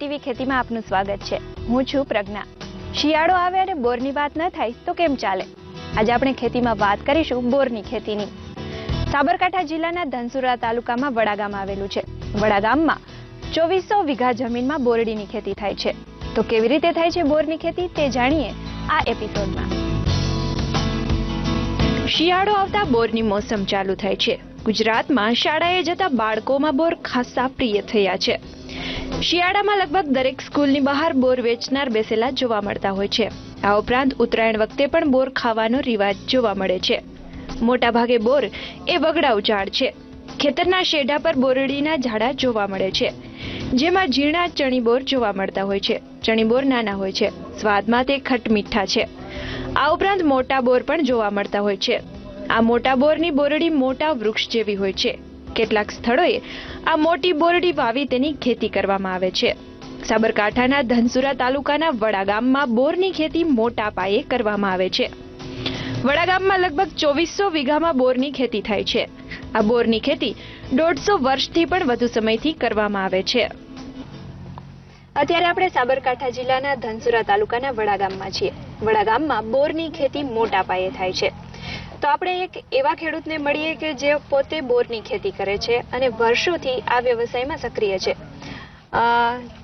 TV ખેતીમાં આપનું સ્વાગત છે. હું છું પ્રજ્ઞા. શિયાળો આવે અને બોરની વાત ન થાય, તો કેમ ચાલે? આજે આપણે ખેતીમાં વાત કરીશું બોરની ખેતીની. સાબરકાંઠા જિલ્લાના ધનસુરા તાલુકામાં વડાગામ આવેલું છે. વડાગામમાં ચોવીસો વીઘા જમીનમાં બોરડીની ખેતી થાય છે. તો કેવી રીતે થાય છે બોરની ખેતી તે જાણીએ આ એપિસોડમાં. શિયાળો આવતા બોરની મોસમ ચાલુ થાય છે. ગુજરાતમાં શાળાએ જતા બાળકોમાં બોર ખાસ્સા પ્રિય થયા છે. શિયાળામાં લગભગ દરેક સ્કૂલની બહાર બોર વેચનાર બેસેલા જોવા મળતા હોય છે. આ ઉપરાંત ઉત્તરાયણ વખતે પણ બોર ખાવાનો રિવાજ જોવા મળે છે. મોટાભાગે બોર એ વગડાઉ ઝાડ છે. ખેતરના શેઢા પર બોરડીના ઝાડા જોવા મળે છે. જેમાં ઝીણા ચણી બોર જોવા મળતા હોય છે. ચણી બોર નાના હોય છે. સ્વાદમાં તે ખટ મીઠા છે. આ ઉપરાંત મોટા બોર પણ જોવા મળતા હોય છે. આ મોટા બોરની બોરડી મોટા વૃક્ષ જેવી હોય છે. કેટલાક સ્થળોએ આ મોટી બોરડી વાવી તેની ખેતી કરવામાં આવે છે. સાબરકાંઠાના ધનસુરા તાલુકાના વડા ગામમાં બોરની ખેતી મોટા પાયે કરવામાં આવે છે. વડા ગામમાં લગભગ ચોવીસો વીઘામાં બોરની ખેતી થાય છે. આ બોરની ખેતી દોઢસો વર્ષથી પણ વધુ સમયથી કરવામાં આવે છે. અત્યારે આપણે સાબરકાંઠા જિલ્લાના ધનસુરા તાલુકાના વડા ગામમાં છીએ. વડા ગામમાં બોરની ખેતી મોટા પાયે થાય છે. તો આપણે એક એવા ખેડૂતને મળીએ કે જે પોતે બોરની ખેતી કરે છે અને વર્ષોથી આ વ્યવસાયમાં સક્રિય છે.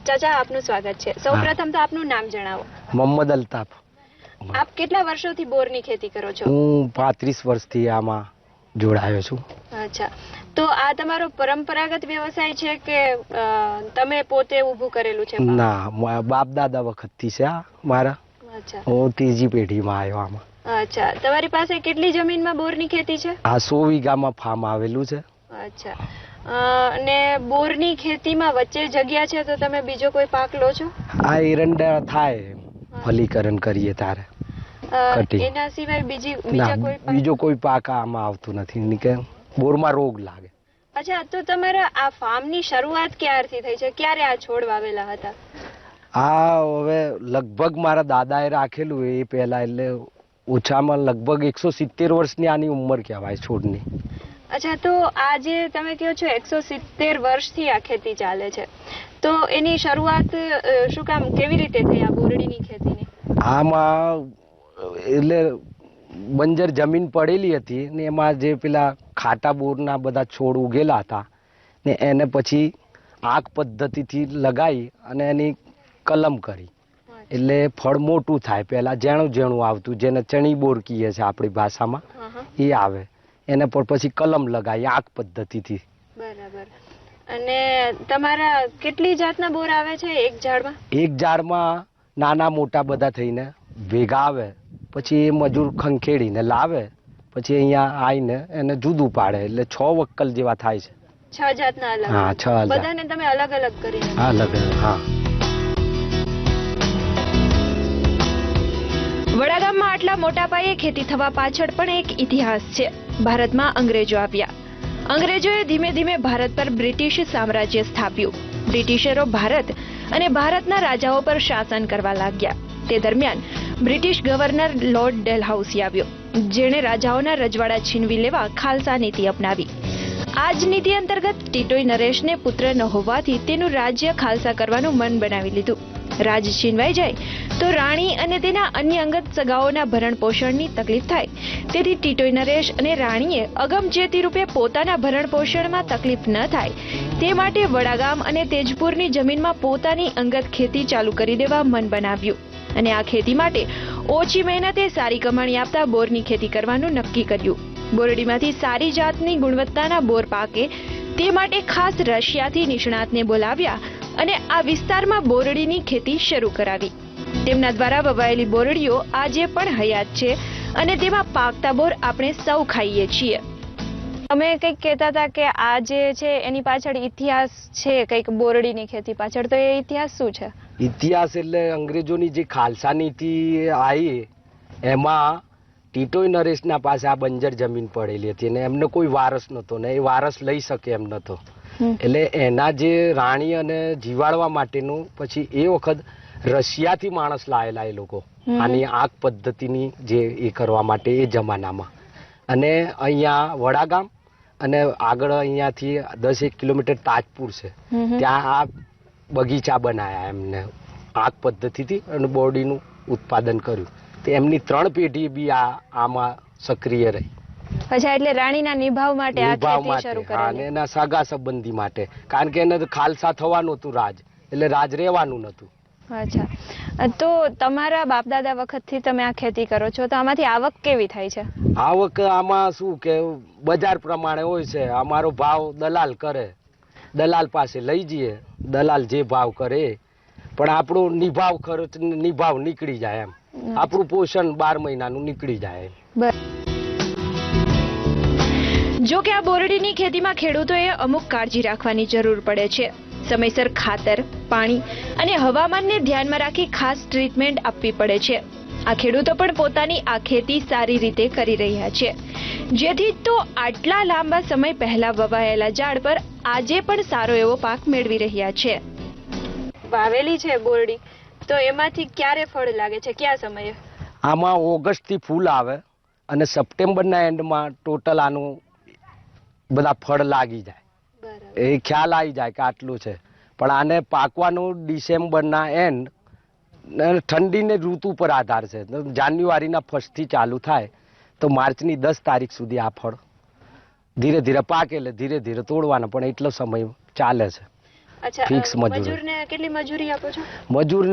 ચાચા આપનું સ્વાગત છે. સૌપ્રથમ તો આપનું નામ જણાવો. મોહમ્મદ અલ્તાફ. આપ કેટલા વર્ષોથી બોરની ખેતી કરો છો? હું પાંત્રીસ વર્ષથી આમાં જોડાયો છું. અચ્છા. તો આ તમારો પરંપરાગત વ્યવસાય છે કે તમે પોતે ઊભું કરેલું છે? ના બાપ દાદા વખતથી છે આ મારા. અચ્છા. હું ત્રીજી પેઢીમાં આવ્યો આમાં. અચ્છા. તમારી પાસે કેટલી જમીનમાં બોરની ખેતી છે? આ સો વીઘામાં ફાર્મ આવેલું છે. અચ્છા. અને બોરની ખેતીમાં વચ્ચે જગ્યા છે તો તમે બીજો કોઈ પાક લો છો? આ એરંડા થાય ફલીકરણ કરીએ તારે. એના સિવાય બીજી બીજા કોઈ બીજો કોઈ પાક આમાં આવતું નથી. કે બોરમાં રોગ લાગે. અચ્છા તો તમારા આ ફાર્મની શરૂઆત ક્યારથી થઈ છે? ક્યારે આ છોડ વાવેલા હતા? આ હવે લગભગ મારા દાદાએ રાખેલું એ પહેલા એટલે ઓછામાં લગભગ એકસો સિત્તેર વર્ષની આની ઉંમર કહેવાય છોડની. અચ્છા તો આ જે તમે કહો છો એકસો સિત્તેર વર્ષથી આ ખેતી ચાલે છે તો એની શરૂઆત શું કામ કેવી રીતે થઈ આ બોરડીની ખેતીની? આમાં એટલે બંજર જમીન પડેલી હતી ને એમાં જે પેલા ખાટા બોરના બધા છોડ ઉગેલા હતા ને એને પછી આગ પદ્ધતિથી લગાવી અને એની કલમ કરી. એટલે ફળ મોટું થાય. પહેલાં ઝેણું ઝેણું આવતું જેને ચણી બોર કહીએ છે આપણી ભાષામાં એ આવે. એને પર પછી કલમ લગાવી આગ પદ્ધતિથી. બરાબર. અને તમારા કેટલી જાતના બોર આવે છે એક ઝાડમાં? એક ઝાડમાં નાના મોટા બધા થઈને ભેગા આવે પછી એ મજૂર ખંખેડીને લાવે પછી અહીંયા આવીને એને જુદું પાડે. એટલે છ વક્કલ જેવા થાય છે. છ જાતના અલગ. હા, છ બધાને તમે અલગ અલગ કરી હા અલગ અલગ, હા. વડાગામમાં આટલા મોટા પાયે ખેતી થવા પાછળ પણ એક ઇતિહાસ છે. ભારતમાં અંગ્રેજો આવ્યા. અંગ્રેજોએ ધીમે ધીમે ભારત પર બ્રિટિશ સામ્રાજ્ય સ્થાપ્યું. બ્રિટિશરો ભારત અને ભારતના રાજાઓ પર શાસન કરવા લાગ્યા. તે દરમિયાન બ્રિટિશ ગવર્નર લોર્ડ ડેલહાઉસી આવ્યો, જેણે રાજાઓના રજવાડા છીનવી લેવા ખાલસા નીતિ અપનાવી. આ જ નીતિ અંતર્ગત ટીટોઈ નરેશને પુત્ર ન હોવાથી તેનું રાજ્ય ખાલસા કરવાનું મન બનાવી લીધું. રાજ છીનવાઈ જાય, તો રાણી અને તેના અન્ય અંગત સગાઓના ભરણ પોષણની તકલીફ થાય. તેથી ટીટોઈ નરેશ અને રાણીએ અગમચેતી રૂપે પોતાના ભરણ પોષણમાં તકલીફ ન થાય. તે માટે વડાગામ અને તેજપુરની જમીનમાં પોતાની અંગત ખેતી ચાલુ કરી દેવા મન બનાવ્યું. અને આ ખેતી માટે ઓછી મહેનતે સારી કમાણી આપતા બોરની ખેતી કરવાનું નક્કી કર્યું. બોરડીમાંથી સારી જાતની ગુણવત્તાના બોર પાકે તે માટે ખાસ રશિયાથી નિષ્ણાતને બોલાવ્યા અને આ વિસ્તારમાં બોરડીની ખેતી શરૂ કરાવી. તેમના દ્વારા વવાયેલી બોરડીઓ આજે પણ હયાત છે અને તેમાં પાકતા બોર આપણે સૌ ખાઈએ છીએ. અમે કંઈક કહેતા હતા કે આ જે છે એની પાછળ ઇતિહાસ છે કંઈક બોરડીની ખેતી પાછળ. તો એ ઇતિહાસ શું છે? ઇતિહાસ એટલે અંગ્રેજોની જે ખાલસા નીતિ આવી એમાં ટીટોઈ નરેશના પાસે આ બંજર જમીન પડેલી હતી અને એમને કોઈ વારસ નહોતો ને એ વારસ લઈ શકે એમ નહોતો. એટલે એના જે રાણી અને જીવાડવા માટેનું પછી એ વખત રશિયાથી માણસ લાયેલા એ લોકો. આની આગ પદ્ધતિની જે એ કરવા માટે એ જમાનામાં. અને અહીંયા વડાગામ અને આગળ અહીંયાથી દસ એક કિલોમીટર તાજપુર છે. ત્યાં આ બગીચા બનાવ્યા એમને. આગ પદ્ધતિથી અને બોડીનું ઉત્પાદન કર્યું. તો એમની ત્રણ પેઢી બી આ આમાં સક્રિય રહી. અચ્છા એટલે રાણીના નિભાવ માટે આ નિભાવ ખેતી શરૂ માટે હા, અને કરેલી એના સગા સંબંધી માટે. કારણ કે એને તો ખાલસા થવાનું હતું રાજ. એટલે રાજ રહેવાનું નતું. અચ્છા. અ, તો તમારા બાપ દાદા વખતથી તમે આ ખેતી કરો છો તો આમાંથી આવક કેવી થાય છે? આવક આમાં શું કે બજાર પ્રમાણે હોય છે. અમારો ભાવ દલાલ કરે. દલાલ પાસે લઈ જઈએ. દલાલ જે ભાવ કરે એ. પણ આપણો નિભાવ ખર્ચ નિભાવ નીકળી જાય એમ. આપણું પોષણ બાર મહિનાનું નીકળી જાય એમ. બર- જો કે આ બોરડીની ખેતીમાં ખેડૂતોએ અમુક કાળજી રાખવાની જરૂર પડે છે. સમયસર ખાતર પાણી અને હવામાનને ધ્યાનમાં રાખી ખાસ ટ્રીટમેન્ટ આપવી પડે છે. આ ખેડૂતો પણ પોતાની આ ખેતી સારી રીતે કરી રહ્યા છે. જેથી તો આટલા લાંબા સમય પહેલા વવાયેલા ઝાડ પર આજે પણ સારો એવો પાક મેળવી રહ્યા છે. વાવેલી છે બોરડી. તો એમાંથી ક્યારે ફળ લાગે છે? કયા સમયે? આમાં ઓગસ્ટથી ફૂલ આવે અને સપ્ટેમ્બરના એન્ડમાં ટોટલ આનું બધા ફળ લાગી જાય. એ ખ્યાલ આવી જાય કે આટલું છે. પણ આને પાકવાનું ડિસેમ્બરના એન્ડ ઠંડીને ઋતુ પર આધાર છે. જાન્યુઆરીના ફર્સ્ટથી ચાલુ થાય તો માર્ચની દસ તારીખ સુધી આ ફળ ધીરે ધીરે પાકે એટલે ધીરે ધીરે તોડવાના પણ એટલો સમય ચાલે છે. ફિક્સ મજૂર મજૂરી. મજૂરને મજૂરી આપો છો?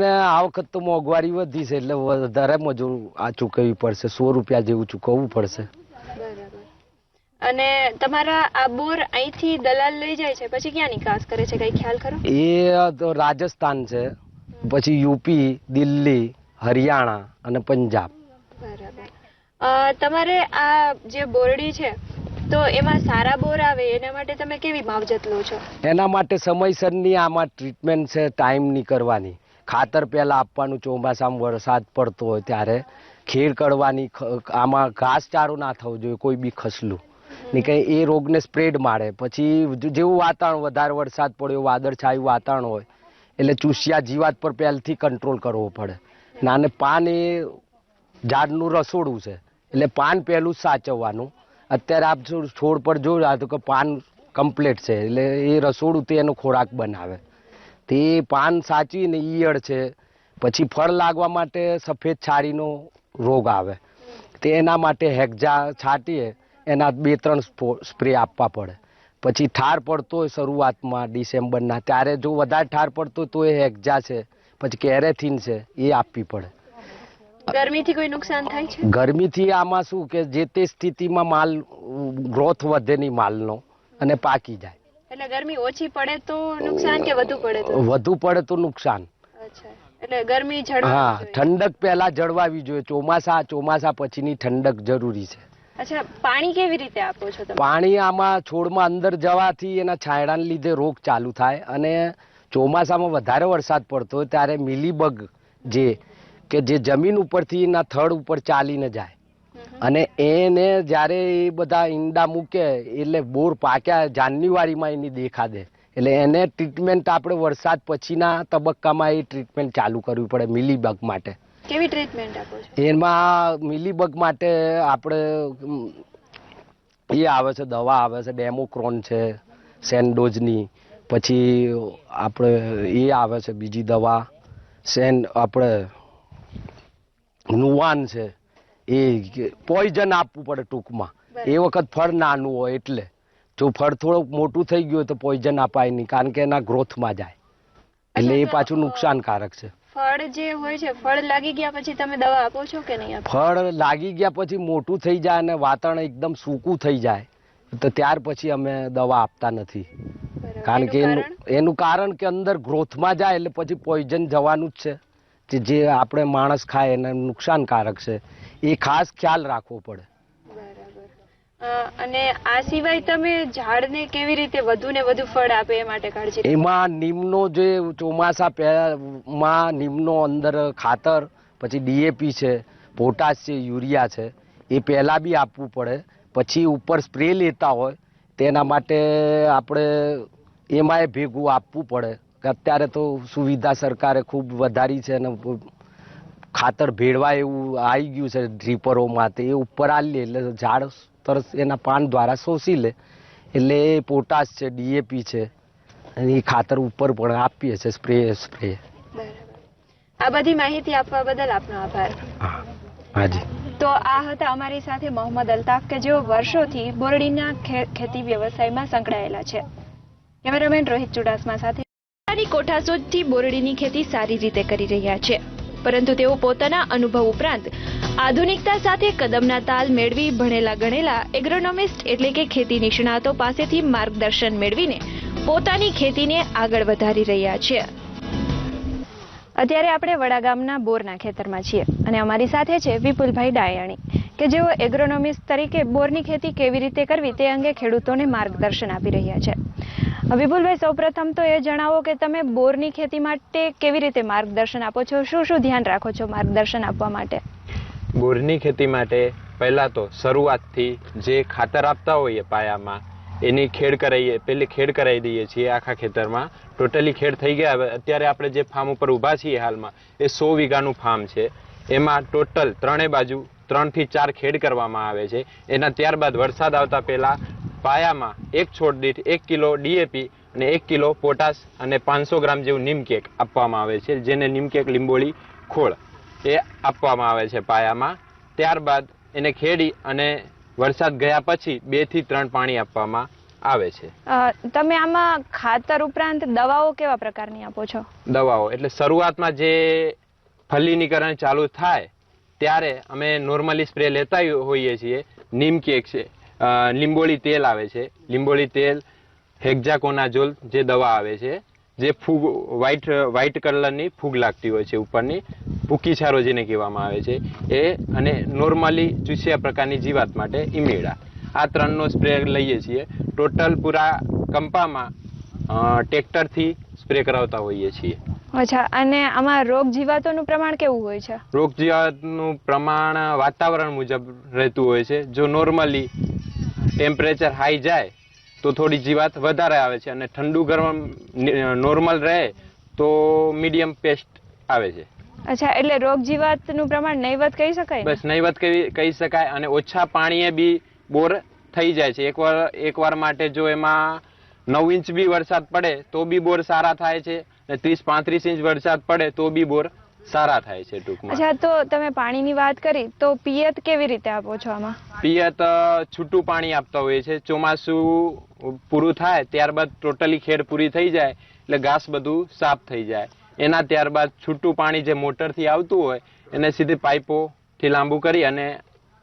આ વખત તો મોંઘવારી વધી છે એટલે વધારે મજૂર આ ચૂકવવી પડશે. સો રૂપિયા જેવું ચૂકવવું પડશે. અને તમારા આ બોર અહીંથી દલાલ લઈ જાય છે પછી ક્યાં નિકાસ કરે છે કઈ ખ્યાલ ખરો? એ તો રાજસ્થાન છે પછી યુપી દિલ્હી હરિયાણા અને પંજાબ. બરાબર. તમારે આ જે બોરડી છે તો એમાં સારા બોર આવે એના માટે તમે કેવી માવજત લો છો? એના માટે સમયસરની આમાં ટ્રીટમેન્ટ છે ટાઈમની કરવાની. ખાતર પહેલાં આપવાનું ચોમાસામાં વરસાદ પડતો હોય ત્યારે. ખેડ કરવાની આમાં ઘાસચારો ના થવો જોઈએ કોઈ બી ખસલું. ને કંઈ એ રોગને સ્પ્રેડ મારે. પછી જેવું વાતાવરણ, વધારે વરસાદ પડ્યો વાદળછાયું વાતાવરણ હોય, એટલે ચૂસિયા જીવાત પર પહેલથી કંટ્રોલ કરવો પડે. ના અને પાન એ ઝાડનું રસોડું છે, એટલે પાન પહેલું જ સાચવવાનું. અત્યારે આપ છોડ પર જોયા તો કે પાન કમ્પ્લીટ છે, એટલે એ રસોડું તે એનો ખોરાક બનાવે. તે પાન સાચવીને ઈયળ છે, પછી ફળ લાગવા માટે સફેદ છારીનો રોગ આવે. તે એના માટે હેક્ઝા છાંટીએ એના બે ત્રણ સ્પ્રે આપવા પડે. પછી ઠાર પડતો હોય શરૂઆતમાં ડિસેમ્બરના ત્યારે જો વધારે ઠાર પડતો તો એ હેક્ઝા છે પછી કેરેથીન છે એ આપવી પડે. ગરમીથી કોઈ નુકસાન થાય છે? ગરમીથી આમાં શું કે જે તે સ્થિતિમાં માલ ગ્રોથ વધે નહીં માલનો અને પાકી જાય. એટલે ગરમી ઓછી પડે તો નુકસાન કે વધુ પડે તો? વધુ પડે તો નુકસાન. એટલે ગરમી હા ઠંડક પહેલા જળવાવી જોઈએ. ચોમાસા ચોમાસા પછીની ઠંડક જરૂરી છે. અચ્છા પાણી કેવી રીતે આપો છો તમે? પાણી આમાં છોડમાં અંદર જવાથી એના છાંયડાને લીધે રોગ ચાલુ થાય અને ચોમાસામાં વધારે વરસાદ પડતો હોય ત્યારે મિલીબગ જે કે જે જમીન ઉપરથી એના થડ ઉપર ચાલીને જાય. અને એને જ્યારે એ બધા ઈંડા મૂકે એટલે બોર પાક્યા જાન્યુઆરીમાં એની દેખા દે. એટલે એને ટ્રીટમેન્ટ આપણે વરસાદ પછીના તબક્કામાં એ ટ્રીટમેન્ટ ચાલુ કરવી પડે મિલીબગ માટે. કેવી ટ્રીટમેન્ટ આપો છો? એમાં મિલીબગ માટે આપણે એ આવે છે દવા આવે છે ડેમોક્રોન છે સેન્ડોઝની પછી આપણે એ આવે છે બીજી દવા સેન આપણે નુવાન છે એ પોઈઝન આપવું પડે ટૂંકમાં. એ વખત ફળ નાનું હોય એટલે. જો ફળ થોડુંક મોટું થઈ ગયું હોય તો પોઈઝન અપાય નહીં કારણ કે એના ગ્રોથમાં જાય. એટલે એ પાછું નુકસાનકારક છે. ફળ જે હોય છે ફળ લાગી ગયા પછી તમે દવા આપો છો કે નહીં ફળ લાગી ગયા પછી મોટું થઈ જાય અને વાતાવરણ એકદમ સૂકું થઈ જાય. તો ત્યાર પછી અમે દવા આપતા નથી. કારણ કે એનું એનું કારણ કે અંદર ગ્રોથમાં જાય એટલે પછી પોઈઝન જવાનું જ છે. જે જે આપણે માણસ ખાય એને નુકસાનકારક છે. એ ખાસ ખ્યાલ રાખવો પડે. અને આ સિવાય તમે ઝાડને કેવી રીતે વધુ ને વધુ ફળ આપે એ માટે કાળજી એમાં નીમનો જે ચોમાસા માં નીમનો અંદર ખાતર, પછી ડીએપી છે, પોટાશ છે, યુરિયા છે, એ પહેલાં બી આપવું પડે. પછી ઉપર સ્પ્રે લેતા હોય, તેના માટે આપણે એમાંય ભેગું આપવું પડે. કે અત્યારે તો સુવિધા સરકારે ખૂબ વધારી છે અને ખાતર ભેળવા એવું આવી ગયું છે ડ્રીપરોમાં તે એ ઉપર આલી એટલે ઝાડ તરત એના પાન દ્વારા શોષી લે. એટલે એ પોટાશ છે ડીએપી છે અને એ ખાતર ઉપર પણ આપીએ છીએ સ્પ્રે સ્પ્રે. આ બધી માહિતી આપવા બદલ આપનો આભાર. હાજી. તો આ હતા અમારી સાથે મોહમ્મદ અલ્તાફ કે જેઓ વર્ષોથી બોરડીના ખેતી વ્યવસાયમાં સંકળાયેલા છે. કેમેરામેન રોહિત ચુડાસમા સાથે. કોઠાસોજથી બોરડીની ખેતી સારી રીતે કરી રહ્યા છે. પરંતુ તેઓ પોતાના અનુભવ ઉપરાંત આધુનિકતા સાથે કદમના તાલ મેળવી ભણેલા ગણેલા એગ્રોનોમિસ્ટ એટલે કે ખેતી નિષ્ણાતો પાસેથી માર્ગદર્શન મેળવીને પોતાની ખેતીને આગળ વધારી રહ્યા છે. અત્યારે આપણે વડા ગામના બોરના ખેતરમાં છીએ અને અમારી સાથે છે વિપુલભાઈ ડાયાણી, કે જેઓ એગ્રોનોમિસ્ટ તરીકે બોરની ખેતી કેવી રીતે કરવી તે અંગે ખેડૂતોને માર્ગદર્શન આપી રહ્યા છે. વિપુલભાઈ, સૌપ્રથમ તો એ જણાવો કે તમે બોરની ખેતી માટે કેવી રીતે માર્ગદર્શન આપો છો? શું શું ધ્યાન રાખો છો માર્ગદર્શન આપવા માટે? બોરની ખેતી માટે પહેલાં તો શરૂઆતથી જે ખાતર આપતા હોઈએ પાયામાં, એની ખેડ કરાવીએ પેલી ખેડ કરાવી દઈએ છીએ આખા ખેતરમાં. ટોટલી ખેડ થઈ ગયા. અત્યારે આપણે જે ફાર્મ ઉપર ઊભા છીએ હાલમાં, એ સો વીઘાનું ફાર્મ છે. એમાં ટોટલ ત્રણેય બાજુ ત્રણથી ચાર ખેડ કરવામાં આવે છે. એના ત્યારબાદ વરસાદ આવતા પહેલાં પાયામાં એક છોડ દીઠ એક કિલો ડીએપી અને એક કિલો પોટાશ અને પાંચસો ગ્રામ જેવું નીમકેક આપવામાં આવે છે જેને નીમકેક લીંબોળી ખોળ એ આપવામાં આવે છે પાયામાં. ત્યારબાદ એને ખેડી અને વરસાદ ગયા પછી બેથી ત્રણ પાણી આપવામાં આવે છે. તમે આમાં ખાતર ઉપરાંત દવાઓ કેવા પ્રકારની આપો છો? દવાઓ એટલે શરૂઆતમાં જે ફલીનીકરણ ચાલુ થાય ત્યારે અમે નોર્મલી સ્પ્રે લેતા હોઈએ છીએ નીમ કેક છે. લીંબોળી તેલ આવે છે. લીંબોળી તેલ હેક્ઝાકોનાઝોલ જે દવા આવે છે જે ફૂગ વ્હાઇટ વ્હાઇટ કલરની ફૂગ લાગતી હોય છે ઉપરની ભૂકી છારો જેને કહેવામાં આવે છે. એ અને નોર્મલી ચૂસ્યા પ્રકારની જીવાત માટે ઇમેડા આ ત્રણનો સ્પ્રે લઈએ છીએ. ટોટલ પૂરા કંપામાં ટ્રેક્ટરથી સ્પ્રે કરાવતા હોઈએ છીએ. અચ્છા અને આમાં રોગ જીવાતોનું પ્રમાણ કેવું હોય છે? રોગ જીવાતનું પ્રમાણ વાતાવરણ મુજબ રહેતું હોય છે. જો નોર્મલી ટેમ્પરેચર હાઈ જાય તો થોડી જીવાત વધારે આવે છે અને ઠંડુ ગરમ નોર્મલ રહે તો મીડિયમ પેસ્ટ આવે છે. અચ્છા એટલે રોગ જીવાતનું પ્રમાણ નહીવત કહી શકાય બસ નહીવત કહી કહી શકાય અને ઓછા પાણીએ બી બોર થઈ જાય છે. એકવાર એકવાર માટે જો એમાં નવ ઇંચ બી વરસાદ પડે તો બી બોર સારા થાય છે અને ત્રીસ પાંત્રીસ ઇંચ વરસાદ પડે તો બી બોર સારા થાય છે ટૂંકમાં. અચ્છા તો તમે પાણીની વાત કરી તો પિયત કેવી રીતે આપો છો આમાં? પિયત છૂટું પાણી આપતા હોઈએ છે. ચોમાસું પૂરું થાય ત્યારબાદ ટોટલી ખેડ પૂરી થઈ જાય એટલે ઘાસ બધું સાફ થઈ જાય. એના ત્યારબાદ છૂટું પાણી જે મોટરથી આવતું હોય એને સીધી પાઇપોથી લાંબુ કરી અને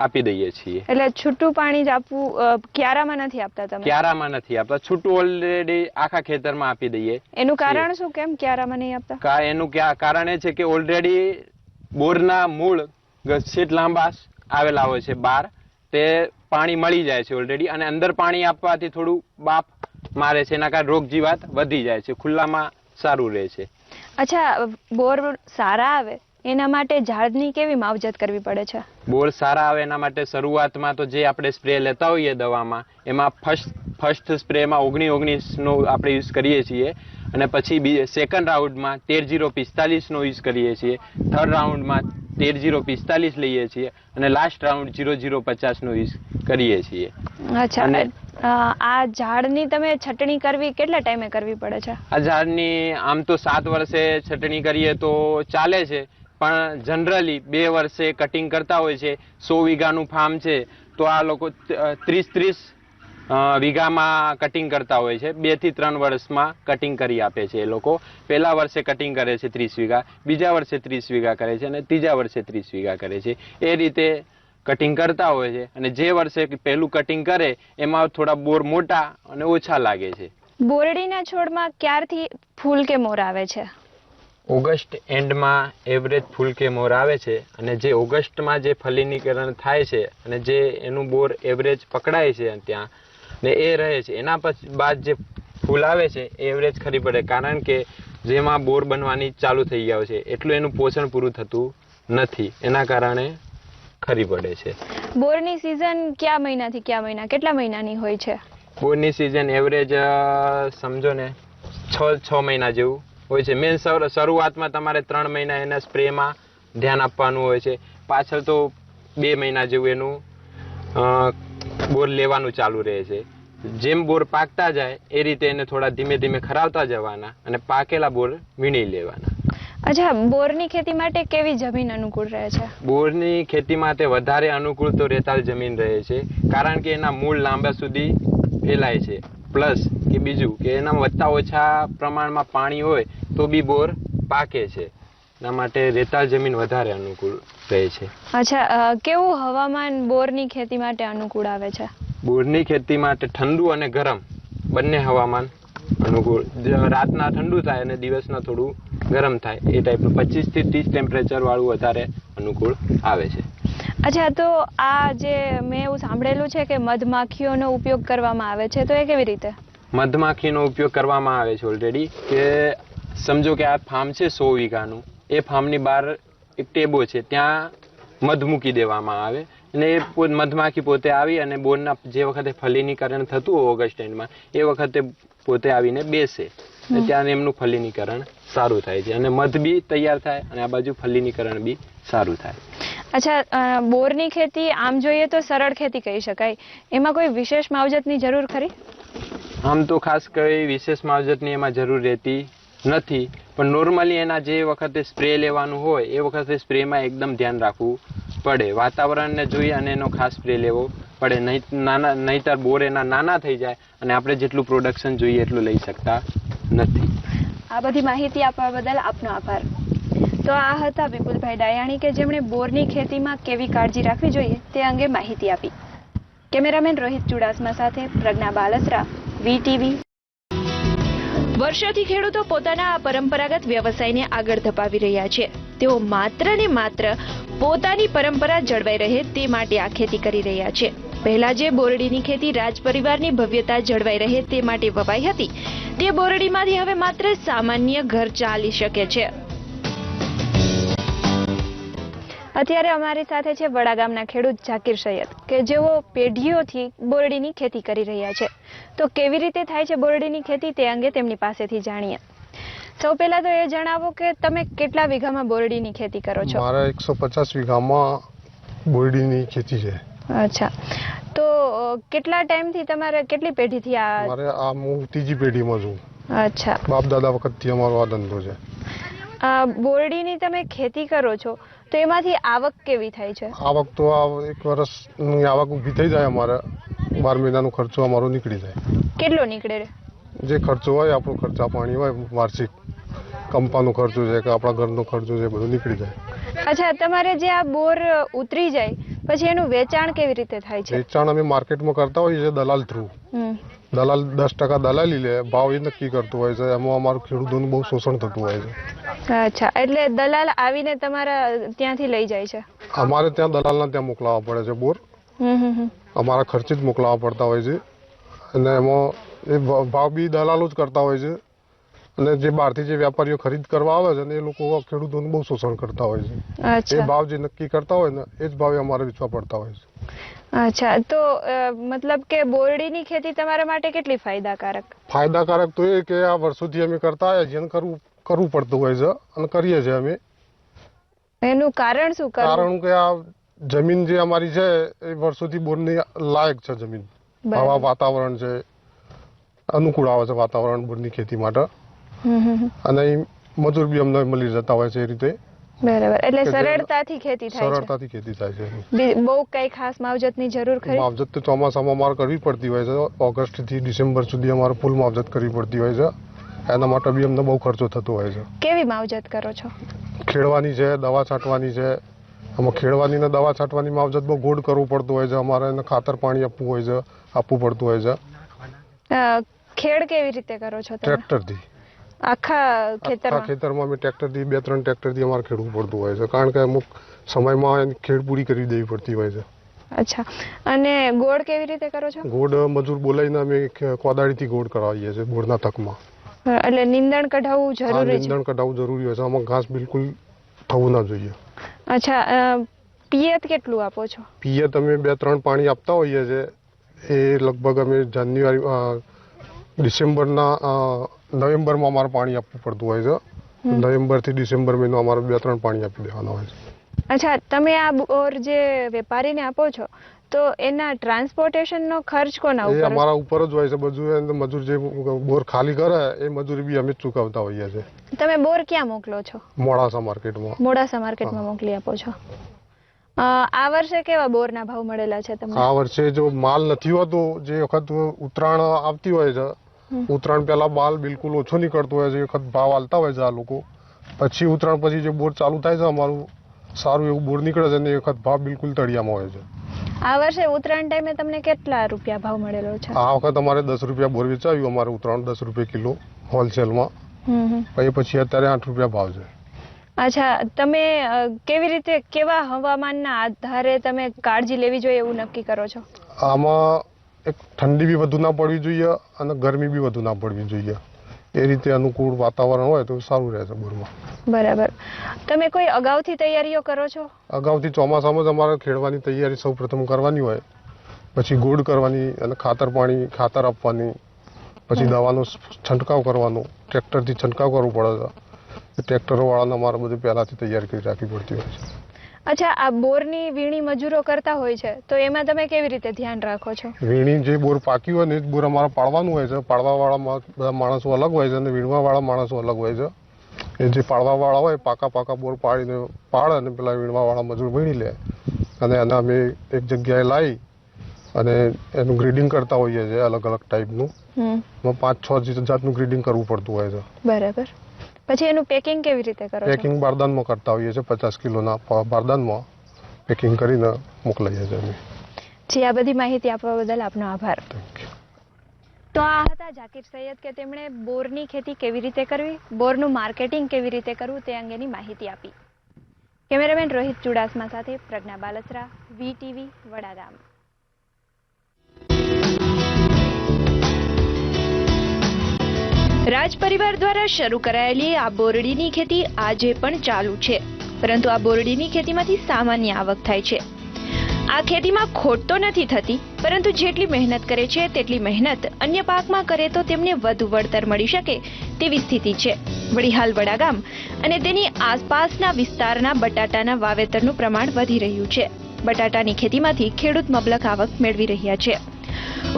આપી દઈએ છીએ. એટલે છૂટું પાણી જ આપવું ક્યારામાં નથી આપતા તમે? ક્યારામાં નથી આપતા. છૂટું ઓલરેડી આખા ખેતરમાં આપી દઈએ એનું કારણ શું? કેમ ક્યારામાં નહીં આપતા? કા એનું કારણ એ છે કે ઓલરેડી બોરના મૂળ ગસીટ લાંબા આવેલા હોય છે બાર. તે પાણી મળી જાય છે ઓલરેડી અને અંદર પાણી આપવાથી થોડું બાપ મારે છે. એના કારણે રોગ જીવાત વધી જાય છે. ખુલ્લામાં સારું રહે છે. અચ્છા બોર સારા આવે? એના માટે ઝાડની કેવી માવજત કરવી પડે છે? બોલ સારા આવે એના માટે શરૂઆતમાં તો જે આપણે સ્પ્રે લેતા હોઈએ દવામાં એમાં ફર્સ્ટ ફર્સ્ટ સ્પ્રેમાં ઓગણી ઓગણીસનો આપણે યુઝ કરીએ છીએ અને પછી સેકન્ડ રાઉન્ડમાં તેર જીરો પિસ્તાલીસનો યુઝ કરીએ છીએ થર્ડ રાઉન્ડમાં તેર જીરો પિસ્તાલીસ લઈએ છીએ અને લાસ્ટ રાઉન્ડ જીરો જીરો પચાસનો યુઝ કરીએ છીએ. અચ્છા અને- આ ઝાડની તમે છટણી કરવી કેટલા ટાઈમે કરવી પડે છે? આ ઝાડની આમ તો સાત વર્ષે છટણી કરીએ તો ચાલે છે પણ જનરલી બે વર્ષે કટિંગ કરતા હોય છે. સો વીઘાનું ફાર્મ છે. તો આ લોકો ત્રીસ ત્રીસ વીઘામાં કટિંગ કરતા હોય છે. બેથી ત્રણ વર્ષમાં કટિંગ કરી આપે છે એ લોકો. પહેલા વર્ષે કટિંગ કરે છે ત્રીસ વીઘા, બીજા વર્ષે ત્રીસ વીઘા કરે છે અને ત્રીજા વર્ષે ત્રીસ વીઘા કરે છે. એ રીતે કટિંગ કરતા હોય છે. અને જે વર્ષે પહેલું કટિંગ કરે, એમાં થોડા બોર મોટા અને ઓછા લાગે છે. બોરડીના છોડમાં ક્યારથી ફૂલ કે મોર આવે છે? ઓગસ્ટ એન્ડમાં એવરેજ ફૂલ કે મોર આવે છે અને જે ઓગસ્ટમાં જે ફલીનીકરણ થાય છે અને જે એનું બોર એવરેજ પકડાય છે ત્યાં ને એ રહે છે. એના પછી બાદ જે ફૂલ આવે છે એ એવરેજ ખરી પડે કારણ કે જેમાં બોર બનવાની ચાલુ થઈ ગયા છે. એટલું એનું પોષણ પૂરું થતું નથી. એના કારણે ખરી પડે છે. બોરની સિઝન કયા મહિનાથી કયા મહિના? કેટલા મહિનાની હોય છે? બોરની સિઝન એવરેજ સમજો ને છ છ મહિના જેવું. હોય છે. મેન શરૂઆતમાં તમારે ત્રણ મહિના એના સ્પ્રેમાં ધ્યાન આપવાનું હોય છે. પાછળ તો બે મહિના જેવું એનું બોર લેવાનું ચાલુ રહે છે. જેમ બોર પાકતા જાય એ રીતે એને થોડા ધીમે ધીમે ખરાવતા જવાના અને પાકેલા બોર વીણી લેવાના. અચ્છા બોરની ખેતી માટે કેવી જમીન અનુકૂળ રહે છે? બોરની ખેતી માટે વધારે અનુકૂળ તો રેતાળ જમીન રહે છે કારણ કે એના મૂળ લાંબા સુધી ફેલાય છે. પ્લસ બીજું કે એના વધતા ઓછા પ્રમાણમાં પાણી હોય તો બી બોર પાકે છે. એના માટે રેતાળ જમીન વધારે અનુકૂળ રહે છે. અચ્છા કેવું હવામાન બોરની ખેતી માટે અનુકૂળ આવે છે? બોરની ખેતી માટે ઠંડુ અને ગરમ બંને હવામાન અનુકૂળ. રાતના ઠંડુ થાય અને દિવસના થોડું ગરમ થાય. એ ટાઈપનું પચીસથી ત્રીસ ટેમ્પરેચર વાળું વધારે અનુકૂળ આવે છે. અચ્છા તો આ જે મેં એવું સાંભળેલું છે કે મધમાખીઓનો ઉપયોગ કરવામાં આવે છે તો એ કેવી રીતે? મધમાખીનો ઉપયોગ કરવામાં આવે છે ઓલરેડી કે સમજો કે આ ફાર્મ છે સો વીઘાનું. એ ફાર્મની બહાર એક ટેબો છે ત્યાં મધ મૂકી દેવામાં આવે અને એ મધમાખી પોતે આવી અને બોરના જે વખતે ફલિનીકરણ થતું હોય ઓગસ્ટ એન્ડમાં એ વખતે પોતે આવીને બેસે. ત્યાં એમનું ફલિનીકરણ સારું થાય છે અને મધ બી તૈયાર થાય અને આ બાજુ ફલિનીકરણ બી સારું થાય. અચ્છા બોરની ખેતી આમ જોઈએ તો સરળ ખેતી કહી શકાય. એમાં કોઈ વિશેષ માવજતની જરૂર ખરી? આમ તો ખાસ કઈ વિશેષ માવજતની એમાં જરૂર રહેતી નથી, પણ નોર્મલી એના જે વખતે સ્પ્રે લેવાનું હોય, એ વખતે સ્પ્રેમાં એકદમ ધ્યાન રાખવું પડે. વાતાવરણને જોઈ અને એનો ખાસ સ્પ્રે લેવો પડે. નહીં, નાના, નહીંતર બોર એના નાના થઈ જાય અને આપણે જેટલું પ્રોડક્શન જોઈએ એટલું લઈ શકતા નથી. આ બધી માહિતી આપવા બદલ આપનો આભાર. તો આ હતા વિપુલભાઈ ડાયાણી કે જેમણે બોરની ખેતીમાં કેવી કાળજી રાખવી જોઈએ તે અંગે માહિતી આપી. કેમેરામેન રોહિત ચુડાસમા સાથે પ્રજ્ઞા બાલસરા. વીટીવી વર્ષોથી ખેડૂતો પોતાના આ પરંપરાગત વ્યવસાયને આગળ ધપાવી રહ્યા છે. તેઓ માત્ર ને માત્ર પોતાની પરંપરા જળવાઈ રહે તે માટે આ ખેતી કરી રહ્યા છે. પહેલા જે બોરડીની ખેતી રાજ પરિવારની ભવ્યતા જળવાઈ રહે તે માટે વવાઈ હતી. તે બોરડીમાંથી હવે માત્ર સામાન્ય ઘર ચાલી શકે છે. અત્યારે અમારી સાથે છે વડા ગામના ખેડૂત ઝાકીર સૈયદ કે જેઓ પેઢીઓથી બોરડીની ખેતી કરી રહ્યા છે. તો કેવી રીતે થાય છે બોરડીની ખેતી તે અંગે તેમની પાસેથી જાણીએ. સૌ પહેલા તો એ જણાવો કે તમે કેટલા વીઘામાં બોરડીની ખેતી કરો છો? મારા એકસો પચાસ વીઘામાં બોરડીની ખેતી છે. અચ્છા. તો કેટલા કેટલા ટાઈમથી તમારે કેટલી પેઢીથી આ મારે આ હું ત્રીજી પેઢીમાં છું. અચ્છા. બાપ દાદા વખતથી અમારો આ ધંધો છે. બોરડીની તમે ખેતી કરો છો તો એમાંથી આવક કેવી થાય છે? આવક તો આ એક વર્ષની આવક ઊભી થઈ જાય અમારે. બાર મહિનાનો ખર્ચો અમારો નીકળી જાય. કેટલો નીકળે રે? જે ખર્ચો હોય આપણો ખર્ચા પાણી હોય વાર્ષિક કંપાનો ખર્ચો છે કે આપણા ઘરનો ખર્ચો છે બધું નીકળી જાય. અચ્છા તમારે જે આ બોર ઉતરી જાય પછી એનું વેચાણ કેવી રીતે થાય છે? વેચાણ અમે માર્કેટમાં કરતા હોઈએ છીએ દલાલ થ્રુ. દલાલ દસ ટકા દલાલી લે ભાવ એ નક્કી કરતું હોય છે. એમાં અમારું ખેડૂતોનું બહુ શોષણ થતું હોય છે. અચ્છા એટલે દલાલ આવીને તમારા ત્યાંથી લઈ જાય છે? અમારે ત્યાં દલાલના ત્યાં મોકલાવા પડે છે બોર. અમારા ખર્ચે જ મોકલાવા પડતા હોય છે. અને એમાં એ ભાવ બી દલાલો જ કરતા હોય છે. અને જે બહારથી જે વેપારીઓ ખરીદ કરવા આવે છે ને એ લોકો ખેડૂતોનું બહુ શોષણ કરતા હોય છે. એ ભાવ જે નક્કી કરતા હોય ને એ જ ભાવે અમારે વેચવા પડતા હોય છે. અચ્છા તો મતલબ કે બોરડીની ખેતી તમારા માટે કેટલી ફાયદાકારક? ફાયદાકારક તો એ કે આ વર્ષોથી અમે કરતા આવ્યા અને કરવું કરવું પડતું હોય છે અને કરીએ છીએ અમે. એનું કારણ શું કારણ કે આ જમીન જે અમારી છે એ વર્ષોથી બોરની લાયક છે જમીન. હવા વાતાવરણ છે અનુકૂળ આવે છે વાતાવરણ બોરની ખેતી માટે. અને મજૂર બી અમને મળી જતા હોય છે એ રીતે. બરાબર. એટલે સરળતાથી ખેતી થાય છે? સરળતાથી ખેતી થાય છે. બહુ કઈ ખાસ માવજતની જરૂર ખરી? માવજત તો ચોમાસામાં અમારે કરવી પડતી હોય છે. ઓગસ્ટથી ડિસેમ્બર સુધી અમારે ફૂલ માવજત કરવી પડતી હોય છે. એના માટે બી અમને બહુ ખર્ચો થતો હોય છે. કેવી માવજત કરો છો? ખેડવાની છે દવા છાંટવાની છે. આમાં ખેડવાની ને દવા છાંટવાની માવજત બહુ ગોળ કરવું પડતું હોય છે. અમારે એને ખાતર પાણી આપવું હોય છે આપવું પડતું હોય છે. ખેડ કેવી રીતે કરો છો ટ્રેક્ટર ટ્રેક્ટરથી. આખા ખેતર ખેતરમાં ખેતરમાં અમે ટ્રેક્ટરથી બે ત્રણ ટ્રેક્ટરથી અમારે ખેડવું પડતું હોય છે. કારણ કે અમુક સમયમાં ખેડ પૂરી કરી દેવી પડતી હોય છે. અચ્છા. અને ગોળ કેવી રીતે કરો છો? ગોળ મજૂર બોલાવીને અમે કોદાળીથી ગોળ કરાવીએ છીએ ગોળના તકમાં. એટલે નિંદણ કઢાવવું જરૂરી છે. નિંદણ કઢાવવું જરૂરી હોય છે. આમાં ઘાસ બિલકુલ થવું ના જોઈએ. અચ્છા પિયત કેટલું આપો છો? પિયત અમે બે ત્રણ પાણી આપતા હોઈએ છીએ એ લગભગ અમે જાન્યુઆરી ડિસેમ્બરના નવેમ્બરમાં અમારે પાણી આપવું પડતું હોય છે. નવેમ્બરથી ડિસેમ્બર મહિનો અમારે બે ત્રણ પાણી આપી દેવાના હોય છે. અચ્છા તમે આ બોર જે વેપારીને આપો છો તો એના ટ્રાન્સપોર્ટેશનનો ખર્ચ કોના એ ઉપર અમારા ઉપર જ હોય છે. બધું એ મજૂર જે બોર ખાલી કરે એ મજૂરી બી અમે ચૂકવતા હોઈએ છીએ. તમે બોર ક્યાં મોકલો છો? મોડાસા માર્કેટમાં. મોડાસા માર્કેટમાં મોકલી આપો છો. આ વર્ષે કેવા બોરના ભાવ મળેલા છે તમને? આ વર્ષે જો માલ નથી હોતો જે વખત ઉત્તરાયણ આવતી હોય છે ઉત્તરાયણ પહેલા માલ બિલકુલ ઓછો નીકળતો હોય છે એ વખત ભાવ આલતા હોય છે આ લોકો. પછી ઉત્તરાયણ પછી જે બોર ચાલુ થાય છે અમારું સારું એવું બોર નીકળે છે ને એ વખત ભાવ બિલકુલ તળિયામાં હોય છે. આ વર્ષે ઉત્તરાયણ ટાઈમે તમને કેટલા રૂપિયા ભાવ મળેલો છે? આ વખત અમારે દસ રૂપિયા બોર વેચાયું અમારે ઉત્તરાયણ દસ રૂપિયા કિલો હોલસેલમાં. પછી પછી અત્યારે આઠ રૂપિયા ભાવ છે. અચ્છા તમે કેવી રીતે કેવા હવામાનના આધારે તમે કાળજી લેવી જોઈએ એવું નક્કી કરો છો? આમાં એક ઠંડી બી વધુ ના પડવી જોઈએ અને ગરમી બી વધુ ના પડવી જોઈએ. એ રીતે અનુકૂળ વાતાવરણ હોય તો સારું રહેશે બોરમાં બરાબર. તમે કોઈ અગાઉથી તૈયારીઓ કરો છો? અગાઉથી ચોમાસામાં જ અમારે ખેડવાની તૈયારી સૌ પ્રથમ કરવાની હોય. પછી ગોળ કરવાની અને ખાતર પાણી ખાતર આપવાની પછી દવાનો છંટકાવ કરવાનો ટ્રેક્ટરથી છંટકાવ કરવો પડે છે. ટ્રેક્ટરવાળાને અમારે બધું પહેલાંથી તૈયારી કરી રાખવી પડતી હોય છે. અચ્છા આ બોરની વીણી મજૂરો કરતા હોય છે તો એમાં તમે કેવી રીતે ધ્યાન રાખો છો? વીણી જે બોર પાકી હોય ને એ જ બોર અમારે પાડવાનું હોય છે. પાડવાવાળા બધા માણસો અલગ હોય છે અને વીણવાવાળા માણસો અલગ હોય છે. એ જે પાડવાવાળા હોય પાકા પાકા બોર પાડીને પાડે અને પેલા વીણવાવાળા મજૂર વીણી લે. અને એને અમે એક જગ્યાએ લાવી અને એનું ગ્રીડિંગ કરતા હોઈએ છીએ અલગ અલગ ટાઈપનું. પાંચ છ જાતનું ગ્રીડિંગ કરવું પડતું હોય છે. બરાબર. પછી એનું પેકિંગ કેવી રીતે કરો પેકિંગ બારદાનમાં કરતા હોઈએ છીએ પચાસ કિલોના બારદાનમાં પેકિંગ કરીને મોકલાઈએ છીએ અમે. જી આ બધી માહિતી આપવા બદલ આપનો આભાર. થેન્ક યુ તો આ હતા જાકીર સૈયદ કે તેમણે બોરની ખેતી કેવી રીતે કરવી બોરનું માર્કેટિંગ કેવી રીતે કરવું તે અંગેની માહિતી આપી. કેમેરામેન રોહિત ચુડાસમા સાથે પ્રજ્ઞા બાલસરા વી ટીવી વડાગામ. રાજ પરિવાર દ્વારા શરૂ કરાયેલી આ બોરડીની ખેતી આજે પણ ચાલુ છે. પરંતુ આ બોરડીની ખેતીમાંથી સામાન્ય આવક થાય છે. આ ખેતીમાં ખોટ તો નથી થતી, પરંતુ જેટલી મહેનત કરે છે, તેટલી મહેનત અન્ય પાકમાં કરે તો તેમને વધુ વળતર મળી શકે તેવી સ્થિતિ છે. વડીહાલ વડાગામ અને તેની આસપાસના વિસ્તારના બટાટાના વાવેતરનું પ્રમાણ વધી રહ્યું છે. બટાટાની ખેતીમાંથી ખેડૂત મબલક આવક મેળવી રહ્યા છે.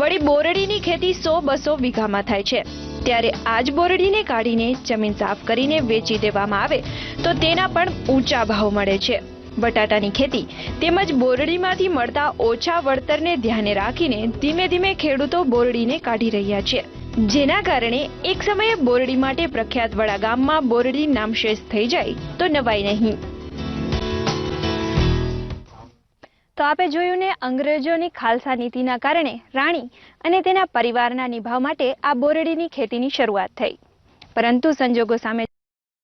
વળી બોરડીની ખેતી સો બસો વીઘામાં થાય છે. ત્યારે આ જ બોરડીને કાઢીને જમીન સાફ કરીને વેચી દેવામાં આવે તો તેના પણ ઊંચા ભાવ મળે છે. બટાટાની ખેતી તેમજ બોરડીમાંથી મળતા ઓછા વળતરને ધ્યાને રાખીને ધીમે ધીમે ખેડૂતો બોરડીને કાઢી રહ્યા છે. જેના કારણે એક સમયે બોરડી માટે પ્રખ્યાત વડા ગામમાં બોરડી નામશેષ થઈ જાય તો નવાઈ નહીં. તો આપે જોયું ને અંગ્રેજોની ખાલસા નીતિના કારણે રાણી અને તેના પરિવારના નિભાવ માટે આ બોરડીની ખેતીની શરૂઆત થઈ. પરંતુ સંજોગો સામે